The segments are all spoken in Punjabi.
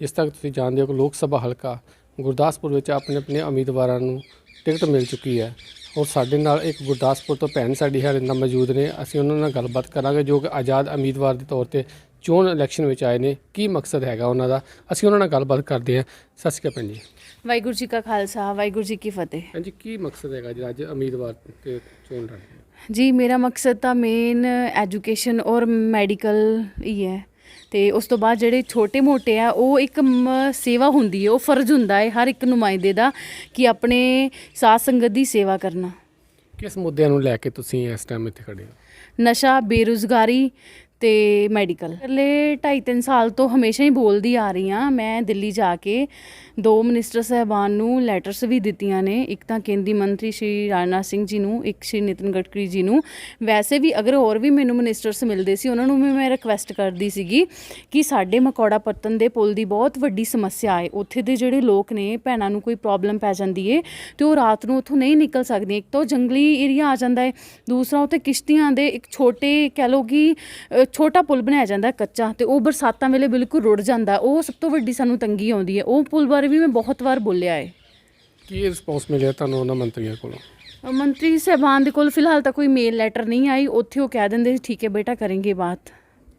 ਜਿਸ ਤੱਕ ਤੁਸੀਂ ਜਾਣਦੇ ਹੋ ਕਿ ਲੋਕ ਸਭਾ ਹਲਕਾ ਗੁਰਦਾਸਪੁਰ ਵਿੱਚ ਆਪਣੇ ਆਪਣੇ ਉਮੀਦਵਾਰਾਂ ਨੂੰ ਟਿਕਟ ਮਿਲ ਚੁੱਕੀ ਹੈ। ਔਰ ਸਾਡੇ ਨਾਲ ਇੱਕ ਗੁਰਦਾਸਪੁਰ ਤੋਂ ਭੈਣ ਸਾਡੀ ਹਰਿੰਦਾ ਮੌਜੂਦ ਨੇ। ਅਸੀਂ ਉਹਨਾਂ ਨਾਲ ਗੱਲਬਾਤ ਕਰਾਂਗੇ ਜੋ ਕਿ ਆਜ਼ਾਦ ਉਮੀਦਵਾਰ ਦੇ ਤੌਰ ਤੇ ਚੋਣ ਇਲੈਕਸ਼ਨ ਵਿੱਚ ਆਏ ਨੇ। ਕੀ ਮਕਸਦ ਹੈਗਾ ਉਹਨਾਂ ਦਾ? ਅਸੀਂ ਉਹਨਾਂ ਨਾਲ ਗੱਲਬਾਤ ਕਰਦੇ ਹਾਂ। ਸਤਿ ਸ਼੍ਰੀ ਅਕਾਲ ਭੈਣ ਜੀ। ਵਾਹਿਗੁਰੂ ਜੀ ਕਾ ਖਾਲਸਾ ਵਾਹਿਗੁਰੂ ਜੀ ਕੀ ਫਤਿਹ। ਭੈਣ ਜੀ ਕੀ ਮਕਸਦ ਹੈਗਾ ਜੀ ਅੱਜ ਉਮੀਦਵਾਰ ਤੇ ਚੋਣ ਲੜਨ? ਜੀ ਮੇਰਾ ਮਕਸਦ ਤਾਂ ਮੇਨ ਐਜੂਕੇਸ਼ਨ ਔਰ ਮੈਡੀਕਲ ਹੀ ਹੈ। ਤੇ ਉਸ ਤੋਂ ਬਾਅਦ ਜਿਹੜੇ ਛੋਟੇ ਮੋਟੇ ਆ ਉਹ ਇੱਕ ਸੇਵਾ ਹੁੰਦੀ ਹੈ ਉਹ ਫਰਜ਼ ਹੁੰਦਾ ਹੈ ਹਰ ਇੱਕ ਨੁਮਾਇੰਦੇ ਦਾ ਕਿ ਆਪਣੇ ਸਾਥ ਸੰਗਤ ਦੀ ਸੇਵਾ ਕਰਨਾ। ਕਿਸ ਮੁੱਦਿਆਂ ਨੂੰ ਲੈ ਕੇ ਤੁਸੀਂ ਇਸ ਟਾਈਮ ਇੱਥੇ ਖੜੇ ਹੋ? ਨਸ਼ਾ ਬੇਰੁਜ਼ਗਾਰੀ ਤੇ ਮੈਡੀਕਲ ਪਹਿਲੇ 2.5 ਸਾਲ ਤੋਂ ਹਮੇਸ਼ਾ ਹੀ ਬੋਲਦੀ ਆ ਰਹੀ ਹਾਂ। ਮੈਂ ਦਿੱਲੀ ਜਾ ਕੇ ਦੋ ਮਿਨਿਸਟਰ ਸਹਿਬਾਨ ਨੂੰ ਲੈਟਰਸ ਵੀ ਦਿੱਤੀਆਂ ਨੇ। ਇੱਕ ਤਾਂ ਕੇਂਦਰੀ ਮੰਤਰੀ ਸ਼੍ਰੀ ਰਾਜਨਾਥ ਸਿੰਘ ਜੀ ਨੂੰ, ਇੱਕ ਸ਼੍ਰੀ ਨਿਤਿਨ ਗਡਕਰੀ ਜੀ ਨੂੰ। ਵੈਸੇ ਵੀ ਅਗਰ ਹੋਰ ਵੀ ਮੈਨੂੰ ਮਿਨਿਸਟਰਸ ਮਿਲਦੇ ਸੀ, ਉਹਨਾਂ ਨੂੰ ਵੀ ਮੈਂ ਰਿਕਵੈਸਟ ਕਰਦੀ ਸੀਗੀ ਕਿ ਸਾਡੇ ਮਕੌੜਾ ਪੱਤਨ ਦੇ ਪੁਲ ਦੀ ਬਹੁਤ ਵੱਡੀ ਸਮੱਸਿਆ ਹੈ ਉੱਥੇ ਦੇ ਜਿਹੜੇ ਲੋਕ ਨੇ, ਭੈਣਾਂ ਨੂੰ ਕੋਈ ਪ੍ਰੋਬਲਮ ਪੈ ਜਾਂਦੀ ਏ ਤੇ ਉਹ ਰਾਤ ਨੂੰ ਉੱਥੋਂ ਨਹੀਂ ਨਿਕਲ ਸਕਦੀਆਂ। ਇੱਕ ਤਾਂ ਉਹ ਜੰਗਲੀ ਏਰੀਆ ਆ ਜਾਂਦਾ ਹੈ ਦੂਸਰਾ ਉੱਥੇ ਕਿਸ਼ਤੀਆਂ ਦੇ ਇੱਕ ਛੋਟੇ ਕਹਿ ਲਓ ਕਿ ਛੋਟਾ ਪੁਲ ਬਣਾਇਆ ਜਾਂਦਾ ਕੱਚਾ ਤੇ ਉਹ ਬਰਸਾਤਾਂ ਵੇਲੇ ਬਿਲਕੁਲ ਰੁੜ ਜਾਂਦਾ। ਉਹ ਸਭ ਤੋਂ ਵੱਡੀ ਸਾਨੂੰ ਤੰਗੀ ਆਉਂਦੀ ਹੈ। ਉਹ ਪੁਲ ਬਾਰੇ ਵੀ ਮੈਂ ਬਹੁਤ ਵਾਰ ਬੋਲਿਆ ਹੈ। ਕੀ ਰਿਸਪੌਂਸ ਮਿਲਿਆ ਤੁਹਾਨੂੰ ਉਹਨਾਂ ਮੰਤਰੀਆਂ ਕੋਲੋਂ? ਮੰਤਰੀ ਸਾਹਿਬਾਨ ਦੇ ਕੋਲ ਫਿਲਹਾਲ ਤਾਂ ਕੋਈ ਮੇਲ ਲੈਟਰ ਨਹੀਂ ਆਈ। ਉੱਥੇ ਉਹ ਕਹਿ ਦਿੰਦੇ ਸੀ ਠੀਕ ਹੈ ਬੇਟਾ ਕਰਾਂਗੇ ਬਾਤ।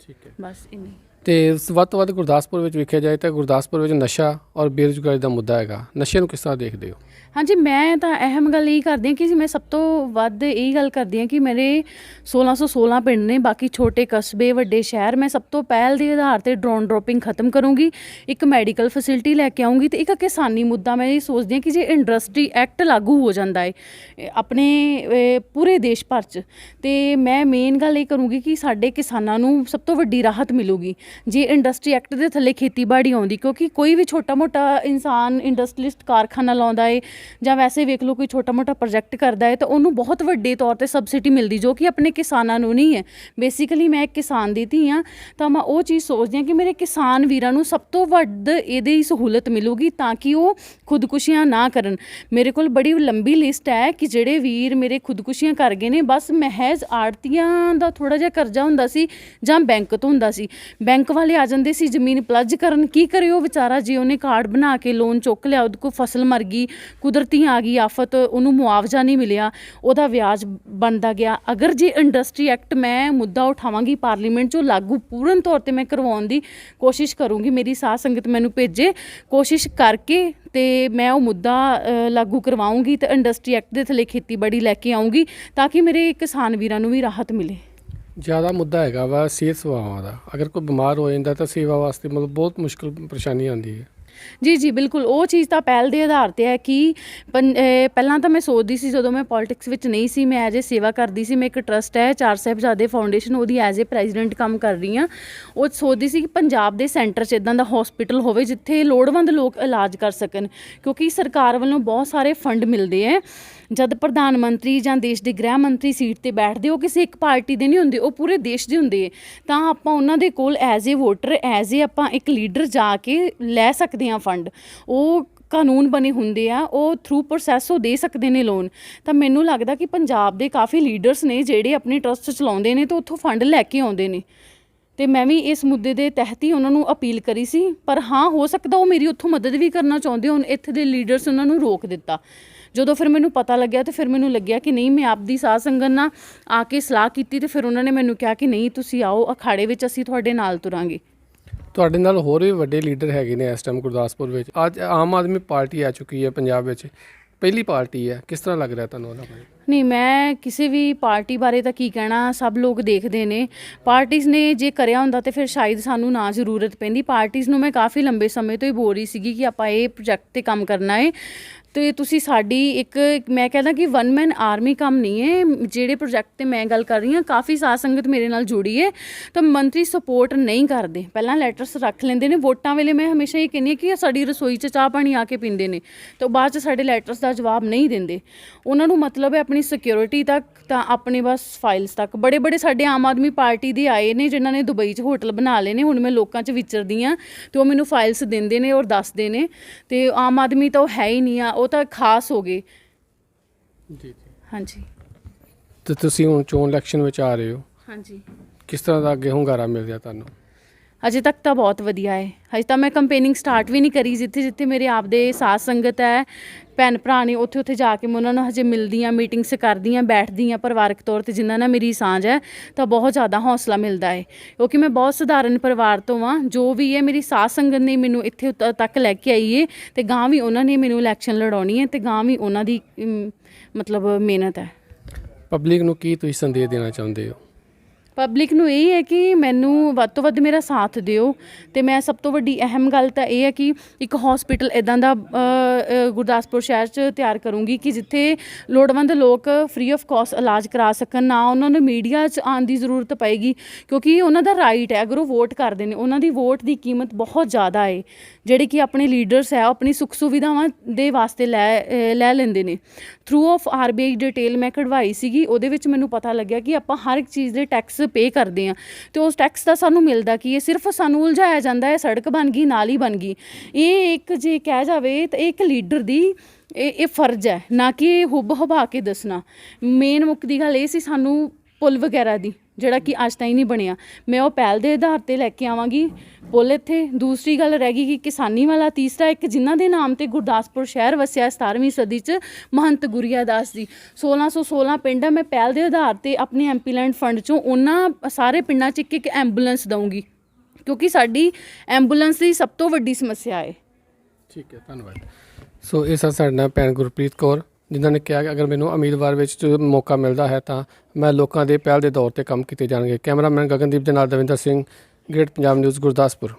ਠੀਕ ਹੈ। ਬਸ ਇੰਨੀ। ਤੇ ਵੱਧ ਤੋਂ ਵੱਧ ਗੁਰਦਾਸਪੁਰ ਵਿੱਚ ਵੇਖਿਆ ਜਾਏ ਤਾਂ ਗੁਰਦਾਸਪੁਰ ਵਿੱਚ ਨਸ਼ਾ ਔਰ ਬੇਰੁਜ਼ਗਾਰੀ ਦਾ ਮੁੱਦਾ ਹੈਗਾ। ਨਸ਼ੇ ਨੂੰ ਕਿਸ ਤਰ੍ਹਾਂ ਦੇਖਦੇ ਹੋ? ਹਾਂਜੀ, ਮੈਂ ਤਾਂ ਅਹਿਮ ਗੱਲ ਇਹ ਕਰਦੀ ਹਾਂ ਕਿ ਮੈਂ ਸਭ ਤੋਂ ਵੱਧ ਇਹ ਗੱਲ ਕਰਦੀ ਹਾਂ ਕਿ ਮੇਰੇ 1616 ਪਿੰਡ ਨੇ, ਬਾਕੀ ਛੋਟੇ ਕਸਬੇ, ਵੱਡੇ ਸ਼ਹਿਰ, ਮੈਂ ਸਭ ਤੋਂ ਪਹਿਲ ਦੇ ਆਧਾਰ ਤੇ ਡਰੋਨ ਡ੍ਰੋਪਿੰਗ ਖਤਮ ਕਰੂੰਗੀ, ਇੱਕ ਮੈਡੀਕਲ ਫੈਸਿਲਿਟੀ ਲੈ ਕੇ ਆਉਂਗੀ ਤੇ ਇੱਕ ਕਿਸਾਨੀ ਮੁੱਦਾ ਮੈਂ ਇਹ ਸੋਚਦੀ ਹਾਂ ਕਿ ਜੇ ਇੰਡਸਟਰੀ ਐਕਟ ਲਾਗੂ ਹੋ ਜਾਂਦਾ ਹੈ ਆਪਣੇ ਪੂਰੇ ਦੇਸ਼ ਭਰ 'ਚ, ਤੇ ਮੈਂ ਮੇਨ ਗੱਲ ਇਹ ਕਰੂੰਗੀ ਕਿ ਸਾਡੇ ਕਿਸਾਨਾਂ ਨੂੰ ਸਭ ਤੋਂ ਵੱਡੀ ਰਾਹਤ ਮਿਲੂਗੀ। ਜੇ ਇੰਡਸਟਰੀ ਐਕਟ ਦੇ ਥੱਲੇ ਖੇਤੀਬਾੜੀ ਆਉਂਦੀ, ਕਿਉਂਕਿ ਕੋਈ ਵੀ ਛੋਟਾ ਮੋਟਾ ਇਨਸਾਨ ਇੰਡਸਟਰੀਲਿਸਟ ਕਾਰਖਾਨਾ ਲਾਉਂਦਾ ਏ, ਜਾਂ ਵੈਸੇ ਵੇਖ ਲਓ ਕੋਈ ਛੋਟਾ ਮੋਟਾ ਪ੍ਰੋਜੈਕਟ ਕਰਦਾ ਹੈ ਤਾਂ ਉਹਨੂੰ ਬਹੁਤ ਵੱਡੇ ਤੌਰ ਤੇ ਸਬਸਿਡੀ ਮਿਲਦੀ, ਜੋ ਕਿ ਆਪਣੇ ਕਿਸਾਨਾਂ ਨੂੰ ਨਹੀਂ ਹੈ। ਬੇਸਿਕਲੀ ਮੈਂ ਇੱਕ ਕਿਸਾਨ ਦੀ ਧੀ ਹਾਂ, ਤਾਂ ਮੈਂ ਉਹ ਚੀਜ਼ ਸੋਚਦੀ ਹਾਂ ਕਿ ਮੇਰੇ ਕਿਸਾਨ ਵੀਰਾਂ ਨੂੰ ਸਭ ਤੋਂ ਵੱਧ ਇਹਦੇ ਹੀ ਸਹੂਲਤ ਮਿਲੂਗੀ ਤਾਂ ਕਿ ਉਹ ਖੁਦਕੁਸ਼ੀਆਂ ਨਾ ਕਰਨ। ਮੇਰੇ ਕੋਲ ਬੜੀ ਲੰਬੀ ਲਿਸਟ ਹੈ ਕਿ ਜਿਹੜੇ ਵੀਰ ਮੇਰੇ ਖੁਦਕੁਸ਼ੀਆਂ ਕਰ ਗਏ ਨੇ, ਬਸ ਮਹਿਜ਼ ਆੜਤੀਆਂ ਦਾ ਥੋੜਾ ਜਿਹਾ ਕਰਜ਼ਾ ਹੁੰਦਾ ਸੀ ਜਾਂ ਬੈਂਕ ਤੋਂ ਹੁੰਦਾ ਸੀ। ਬੈਂਕ ਵਾਲੇ ਆ ਜਾਂਦੇ ਸੀ, ਜ਼ਮੀਨ ਪਲੱਜ ਕਰਨ। ਕੀ ਕਰੇ ਉਹ ਵਿਚਾਰਾ ਜੇ, ਉਹਨੇ ਕਾਰਡ ਬਣਾ ਕੇ ਲੋਨ ਚੁੱਕ ਲਿਆ, ਉਹਦੇ ਕੋਲ ਫਸਲ ਮਰ ਗਈ, ਕੁਦਰਤੀ ਆ ਗਈ ਆਫਤ, ਉਹਨੂੰ ਮੁਆਵਜ਼ਾ ਨਹੀਂ ਮਿਲਿਆ, ਉਹਦਾ ਵਿਆਜ ਬਣਦਾ ਗਿਆ। ਅਗਰ ਜੇ ਇੰਡਸਟਰੀ ਐਕਟ ਮੈਂ ਮੁੱਦਾ ਉਠਾਵਾਂਗੀ ਪਾਰਲੀਮੈਂਟ 'ਚੋਂ, ਲਾਗੂ ਪੂਰਨ ਤੌਰ ਤੇ ਮੈਂ ਕਰਵਾਉਣ ਦੀ ਕੋਸ਼ਿਸ਼ ਕਰੂੰਗੀ, ਮੇਰੀ ਸਾਹ ਸੰਗਤ ਮੈਨੂੰ ਭੇਜੇ, ਕੋਸ਼ਿਸ਼ ਕਰਕੇ ਤੇ ਮੈਂ ਉਹ ਮੁੱਦਾ ਲਾਗੂ ਕਰਵਾਉਂਗੀ ਤੇ ਇੰਡਸਟਰੀ ਐਕਟ ਦੇ ਥੱਲੇ ਖੇਤੀਬਾੜੀ ਲੈ ਕੇ ਆਉਂਗੀ, ਤਾਂ ਕਿ ਮੇਰੇ ਕਿਸਾਨ ਵੀਰਾਂ ਨੂੰ ਵੀ ਰਾਹਤ ਮਿਲੇ। ਜ਼ਿਆਦਾ ਮੁੱਦਾ ਹੈਗਾ ਵਾ ਸਿਹਤ ਸੇਵਾਵਾਂ ਦਾ। ਅਗਰ ਕੋਈ ਬਿਮਾਰ ਹੋ ਜਾਂਦਾ ਤਾਂ ਸੇਵਾ ਵਾਸਤੇ ਮਤਲਬ ਬਹੁਤ ਮੁਸ਼ਕਲ ਪਰੇਸ਼ਾਨੀ ਆਉਂਦੀ ਹੈ। ਜੀ ਜੀ, ਬਿਲਕੁਲ। ਉਹ ਚੀਜ਼ ਤਾਂ ਪਹਿਲ ਦੇ ਆਧਾਰ ਤੇ ਹੈ ਕਿ ਪੰ- ਪਹਿਲਾਂ ਤਾਂ ਮੈਂ ਸੋਚਦੀ ਸੀ ਜਦੋਂ ਮੈਂ ਪੋਲਿਟਿਕਸ ਵਿੱਚ ਨਹੀਂ ਸੀ, ਮੈਂ ਐਜ਼ ਏ ਸੇਵਾ ਕਰਦੀ ਸੀ, ਮੈਂ ਇੱਕ ਟਰਸਟ ਹੈ, ਚਾਰ ਸਾਹਿਬਜ਼ਾਦੇ ਫਾਊਂਡੇਸ਼ਨ ਉਹਦੀ ਐਜ਼ ਏ ਪ੍ਰੈਜ਼ੀਡੈਂਟ ਕੰਮ ਕਰ ਰਹੀ ਹਾਂ। ਉਹ ਸੋਚਦੀ ਸੀ ਕਿ ਪੰਜਾਬ ਦੇ ਸੈਂਟਰ 'ਚ ਇਦਾਂ ਦਾ ਹਸਪੀਟਲ ਹੋਵੇ ਜਿੱਥੇ ਲੋੜਵੰਦ ਲੋਕ ਇਲਾਜ ਕਰ ਸਕਣ, ਕਿਉਂਕਿ ਸਰਕਾਰ ਵੱਲੋਂ ਬਹੁਤ ਸਾਰੇ ਫੰਡ ਮਿਲਦੇ ਹੈ। ਜਦ ਪ੍ਰਧਾਨ ਮੰਤਰੀ ਜਾਂ ਦੇਸ਼ ਦੇ ਗ੍ਰਹਿ ਮੰਤਰੀ ਸੀਟ ਤੇ ਬੈਠਦੇ, ਉਹ ਕਿਸੇ ਇੱਕ ਪਾਰਟੀ ਦੇ ਨਹੀਂ ਹੁੰਦੇ, ਉਹ ਪੂਰੇ ਦੇਸ਼ ਦੇ ਹੁੰਦੇ। ਹੈ ਤਾਂ ਆਪਾਂ ਉਹਨਾਂ ਦੇ ਕੋਲ as a voter as a ਆਪਾਂ ਇੱਕ ਲੀਡਰ ਜਾ ਕੇ ਲੈ ਸਕਦੇ ਹਾਂ ਫੰਡ ਉਹ ਕਾਨੂੰਨ ਬਣੇ ਹੁੰਦੇ ਆ, ਉਹ ਥਰੂ ਪ੍ਰੋਸੈਸ ਉਹ ਦੇ ਸਕਦੇ ਨੇ ਲੋਨ ਤਾਂ ਮੈਨੂੰ ਲੱਗਦਾ ਕਿ ਪੰਜਾਬ ਦੇ ਕਾਫੀ ਲੀਡਰਸ ਨੇ ਜਿਹੜੇ ਆਪਣੇ ਟਰਸਟ ਚਲਾਉਂਦੇ ਨੇ ਤੇ ਉੱਥੋਂ ਫੰਡ ਲੈ ਕੇ ਆਉਂਦੇ ਨੇ। ਤੇ ਮੈਂ ਵੀ ਇਸ ਮੁੱਦੇ ਦੇ ਤਹਿਤ ਹੀ ਉਹਨਾਂ ਨੂੰ ਅਪੀਲ ਕਰੀ ਸੀ, ਪਰ ਹਾਂ, ਹੋ ਸਕਦਾ ਉਹ ਮੇਰੀ ਉੱਥੋਂ ਮਦਦ ਵੀ ਕਰਨਾ ਚਾਹੁੰਦੇ ਹੋਣ, ਇੱਥੇ ਦੇ ਲੀਡਰਸ ਉਹਨਾਂ ਨੂੰ ਰੋਕ ਦਿੱਤਾ। ਜਦੋਂ ਫਿਰ ਮੈਨੂੰ ਪਤਾ ਲੱਗਿਆ ਤੇ ਫਿਰ ਮੈਨੂੰ ਲੱਗਿਆ ਕਿ ਨਹੀਂ, ਮੈਂ ਆਪਦੀ ਸਾਧ ਸੰਗਤ ਨਾਲ ਆ ਕੇ ਸਲਾਹ ਕੀਤੀ ਤੇ ਫਿਰ ਉਹਨਾਂ ਨੇ ਮੈਨੂੰ ਕਿਹਾ ਕਿ ਨਹੀਂ, ਤੁਸੀਂ ਆਓ, ਅਖਾੜੇ ਵਿੱਚ ਅਸੀਂ ਤੁਹਾਡੇ ਨਾਲ ਤੁਰਾਂਗੇ। ਤੁਹਾਡੇ ਨਾਲ ਹੋਰ ਵੀ ਵੱਡੇ ਲੀਡਰ ਹੈਗੇ ਨੇ ਇਸ ਟਾਈਮ ਗੁਰਦਾਸਪੁਰ ਵਿੱਚ। ਅੱਜ ਆਮ ਆਦਮੀ ਪਾਰਟੀ ਆ ਚੁੱਕੀ ਹੈ ਪੰਜਾਬ ਵਿੱਚ। ਪਹਿਲੀ ਪਾਰਟੀ ਹੈ। ਕਿਸ ਤਰ੍ਹਾਂ ਲੱਗ ਰਿਹਾ ਤੁਹਾਨੂੰ ਉਹਨਾਂ ਬਾਰੇ ਨਹੀਂ, ਮੈਂ ਕਿਸੇ ਵੀ ਪਾਰਟੀ ਬਾਰੇ ਤਾਂ ਕੀ ਕਹਿਣਾ, ਸਭ ਲੋਕ ਦੇਖਦੇ ਨੇ। ਪਾਰਟੀਆਂ ਨੇ ਜੇ ਕਰਿਆ ਹੁੰਦਾ ਤੇ ਫਿਰ ਸ਼ਾਇਦ ਸਾਨੂੰ ਨਾ ਜ਼ਰੂਰਤ ਪੈਂਦੀ। ਪਾਰਟੀਆਂ ਨੂੰ ਮੈਂ ਕਾਫੀ ਲੰਬੇ ਸਮੇਂ ਤੋਂ ਹੀ ਬੋਲ ਰਹੀ ਸੀਗੀ ਕਿ ਆਪਾਂ ਇਹ ਪ੍ਰੋਜੈਕਟ ਤੇ ਕੰਮ ਕਰਨਾ ਹੈ ਤੇ ਤੁਸੀਂ ਸਾਡੀ ਇੱਕ, ਮੈਂ ਕਹਿੰਦਾ ਕਿ ਵਨ ਮੈਨ ਆਰਮੀ ਕੰਮ ਨਹੀਂ ਹੈ ਜਿਹੜੇ ਪ੍ਰੋਜੈਕਟ ਤੇ ਮੈਂ ਗੱਲ ਕਰ ਰਹੀ ਹਾਂ, ਕਾਫੀ ਸਾਧ ਸੰਗਤ ਮੇਰੇ ਨਾਲ ਜੁੜੀ ਹੈ ਤਾਂ ਮੰਤਰੀ ਸਪੋਰਟ ਨਹੀਂ ਕਰਦੇ। ਪਹਿਲਾਂ ਲੈਟਰਸ ਰੱਖ ਲੈਂਦੇ ਨੇ। ਵੋਟਾਂ ਵੇਲੇ ਮੈਂ ਹਮੇਸ਼ਾ ਇਹ ਕਹਿੰਦੀ ਹਾਂ ਕਿ ਸਾਡੀ ਰਸੋਈ 'ਚ ਚਾਹ ਪਾਣੀ ਆ ਕੇ ਪੀਂਦੇ ਨੇ। ਤਾਂ ਬਾਅਦ 'ਚ ਸਾਡੇ ਲੈਟਰਸ ਦਾ ਜਵਾਬ ਨਹੀਂ ਦਿੰਦੇ। ਉਹਨਾਂ ਨੂੰ ਮਤਲਬ ਹੈ ਆਪਣੀ ਸਿਕਿਉਰਿਟੀ ਤੱਕ ਤਾਂ ਆਪਣੇ ਬਸ ਫਾਈਲਸ ਤੱਕ। ਬੜੇ ਬੜੇ ਸਾਡੇ ਆਮ ਆਦਮੀ ਪਾਰਟੀ ਦੇ ਆਏ ਨੇ ਜਿਨ੍ਹਾਂ ਨੇ ਦੁਬਈ 'ਚ ਹੋਟਲ ਬਣਾ ਲਏ ਨੇ। ਹੁਣ ਮੈਂ ਲੋਕਾਂ 'ਚ ਵਿਚਰਦੀ ਆ ਤੇ ਉਹ ਮੈਨੂੰ ਫਾਈਲਸ ਦਿੰਦੇ ਨੇ ਔਰ ਦੱਸਦੇ ਨੇ। ਤੇ ਆਮ ਆਦਮੀ ਤਾਂ ਉਹ ਹੈ ਹੀ ਨਹੀਂ ਆ ਉਹ ਤਾਂ ਖਾਸ ਹੋ ਗਏ। ਜੀ ਜੀ। ਹਾਂਜੀ। ਤੇ ਤੁਸੀਂ ਹੁਣ ਚੋਣ ਇਲੈਕਸ਼ਨ ਵਿੱਚ ਆ ਰਹੇ ਹੋ। ਹਾਂਜੀ। ਕਿਸ ਤਰ੍ਹਾਂ ਦਾ ਅੱਗੇ ਹੁੰਗਾਰਾ ਮਿਲ ਰਿਹਾ ਤੁਹਾਨੂੰ? ਅਜੇ ਤੱਕ ਤਾਂ ਬਹੁਤ ਵਧੀਆ ਹੈ। ਹਜੇ ਤਾਂ ਮੈਂ ਕੰਪੇਨਿੰਗ ਸਟਾਰਟ ਵੀ ਨਹੀਂ ਕਰੀ ਜਿੱਥੇ ਜਿੱਥੇ ਮੇਰੇ ਆਪਦੇ ਸਾਥ ਸੰਗਤ ਹੈ, ਭੈਣ ਭਰਾ ਨੇ ਉੱਥੇ ਉੱਥੇ ਜਾ ਕੇ ਮੈਂ ਉਹਨਾਂ ਨਾਲ ਹਜੇ ਮਿਲਦੀ ਹਾਂ ਮੀਟਿੰਗਸ ਕਰਦੀ ਹਾਂ ਬੈਠਦੀ ਹਾਂ ਪਰਿਵਾਰਕ ਤੌਰ ਤੇ ਜਿਨ੍ਹਾਂ ਨਾਲ ਮੇਰੀ ਸਾਂਝ ਹੈ, ਤਾਂ ਬਹੁਤ ਜ਼ਿਆਦਾ ਹੌਸਲਾ ਮਿਲਦਾ ਹੈ। ਕਿਉਂਕਿ ਮੈਂ ਬਹੁਤ ਸਧਾਰਨ ਪਰਿਵਾਰ ਤੋਂ ਹਾਂ, ਜੋ ਵੀ ਹੈ ਮੇਰੀ ਸਾਥ ਸੰਗਤ ਨੇ ਮੈਨੂੰ ਇੱਥੇ ਤੱਕ ਲੈ ਕੇ ਆਈ ਹੈ ਤੇ ਗਾਂ ਵੀ ਉਹਨਾਂ ਨੇ ਮੈਨੂੰ ਇਲੈਕਸ਼ਨ ਲੜਾਉਣੀ ਹੈ ਤੇ ਗਾਂ ਵੀ ਉਹਨਾਂ ਦੀ ਮਤਲਬ ਮਿਹਨਤ ਹੈ। ਪਬਲਿਕ ਨੂੰ ਕੀ ਤੁਸੀਂ ਸੰਦੇਸ਼ ਦੇਣਾ ਚਾਹੁੰਦੇ ਹੋ? ਪਬਲਿਕ ਨੂੰ ਇਹ ਹੈ ਕਿ ਮੈਨੂੰ ਵੱਧ ਤੋਂ ਵੱਧ ਮੇਰਾ ਸਾਥ ਦਿਓ ਤੇ ਮੈਂ ਸਭ ਤੋਂ ਵੱਡੀ ਅਹਿਮ ਗੱਲ ਤਾਂ ਇਹ ਹੈ ਕਿ ਇੱਕ ਹਸਪੀਟਲ ਇਦਾਂ ਦਾ ਗੁਰਦਾਸਪੁਰ ਸ਼ਹਿਰ 'ਚ ਤਿਆਰ ਕਰੂੰਗੀ ਕਿ ਜਿੱਥੇ ਲੋੜਵੰਦ ਲੋਕ ਫ੍ਰੀ ਆਫ ਕਾਸਟ ਇਲਾਜ ਕਰਾ ਸਕਣ, ਨਾ ਉਹਨਾਂ ਨੂੰ ਮੀਡੀਆ 'ਚ ਆਉਣ ਦੀ ਜ਼ਰੂਰਤ ਪਏਗੀ, ਕਿਉਂਕਿ ਉਹਨਾਂ ਦਾ ਰਾਈਟ ਹੈ, ਅਗਰ ਉਹ ਵੋਟ ਕਰਦੇ ਨੇ, ਉਹਨਾਂ ਦੀ ਵੋਟ ਦੀ ਕੀਮਤ ਬਹੁਤ ਜ਼ਿਆਦਾ ਹੈ ਜਿਹੜੇ ਕਿ ਆਪਣੇ ਲੀਡਰਸ ਹੈ, ਉਹ ਆਪਣੀ ਸੁੱਖ ਸੁਵਿਧਾਵਾਂ ਦੇ ਵਾਸਤੇ ਲੈ ਲੈ ਲੈਂਦੇ ਨੇ। ਥਰੂ ਆਫ ਆਰਬੀਆਈ ਡਿਟੇਲ ਮੈਂ ਕਢਵਾਈ ਸੀਗੀ, ਉਹਦੇ ਵਿੱਚ ਮੈਨੂੰ ਪਤਾ ਲੱਗਿਆ ਕਿ ਆਪਾਂ ਹਰ ਇੱਕ ਚੀਜ਼ ਦੇ ਟੈਕਸ ਪੇ ਕਰਦੇ ਆ ਤੇ ਉਸ ਟੈਕਸ ਦਾ ਸਾਨੂੰ ਮਿਲਦਾ ਕੀ ਇਹ ਸਿਰਫ ਸਾਨੂੰ ਉਲਝਾਇਆ ਜਾਂਦਾ ਹੈ, ਸੜਕ ਬਣ ਗਈ, ਨਾਲੀ ਬਣ ਗਈ। ਇਹ ਇੱਕ ਜੇ ਕਹਿ ਜਾਵੇ ਤਾਂ ਇਹ ਇੱਕ ਲੀਡਰ ਦੀ ਇਹ ਇਹ ਫਰਜ਼ ਹੈ, ਨਾ ਕਿ ਹੁਬ ਹਬਾ ਕੇ ਦੱਸਣਾ। ਮੇਨ ਮੁੱਖ ਦੀ ਗੱਲ ਇਹ ਸੀ ਸਾਨੂੰ ਪੁਲ ਵਗੈਰਾ ਦੀ। ਜਿਹੜਾ ਕਿ ਅੱਜ ਤਾਈਂ ਨਹੀਂ ਬਣਿਆ। ਮੈਂ ਉਹ ਪਹਿਲ ਦੇ ਆਧਾਰ ਤੇ ਲੈ ਕੇ ਆਵਾਂਗੀ। ਪੁੱਲ ਇੱਥੇ। ਦੂਸਰੀ ਗੱਲ ਰਹਿ ਗਈ ਕਿ ਕਿਸਾਨੀ ਵਾਲਾ ਤੀਸਰਾ ਇੱਕ ਜਿਨ੍ਹਾਂ ਦੇ ਨਾਮ ਤੇ ਗੁਰਦਾਸਪੁਰ ਸ਼ਹਿਰ ਵਸਿਆ 17ਵੀਂ ਸਦੀ ਚ ਮਹੰਤ ਗੁਰੀਆ ਦਾਸ ਜੀ 1616 ਪਿੰਡ ਆ। ਮੈਂ ਪਹਿਲ ਦੇ ਆਧਾਰ ਤੇ ਆਪਣੇ ਐਮਪੀ ਲੈਂਡ ਫੰਡ ਚੋਂ ਉਹਨਾਂ ਸਾਰੇ ਪਿੰਡਾਂ ਚ ਇੱਕ ਇੱਕ ਐਂਬੂਲੈਂਸ ਦਊਂਗੀ। ਕਿਉਂਕਿ ਸਾਡੀ ਐਂਬੂਲੈਂਸ ਦੀ ਸਭ ਤੋਂ ਵੱਡੀ ਸਮੱਸਿਆ ਹੈ। ਠੀਕ ਹੈ, ਧੰਨਵਾਦ। ਸੋ ਇਹ ਸਨ ਸਾਡੇ ਨਾਲ ਭੈਣ ਗੁਰਪ੍ਰੀਤ ਕੌਰ। ਜਿਨ੍ਹਾਂ ਨੇ ਕਿਹਾ ਕਿ ਅਗਰ ਮੈਨੂੰ ਉਮੀਦਵਾਰ ਵਿੱਚ ਮੌਕਾ ਮਿਲਦਾ ਹੈ ਤਾਂ ਮੈਂ ਲੋਕਾਂ ਦੇ ਪਹਿਲ ਦੇ ਦੌਰ ਤੇ ਕੰਮ ਕੀਤੇ ਜਾਣਗੇ। ਕੈਮਰਾਮੈਨ ਗਗਨਦੀਪ ਦੇ ਨਾਲ ਦਵਿੰਦਰ ਸਿੰਘ, ਗ੍ਰੇਟ ਪੰਜਾਬ ਨਿਊਜ਼, ਗੁਰਦਾਸਪੁਰ।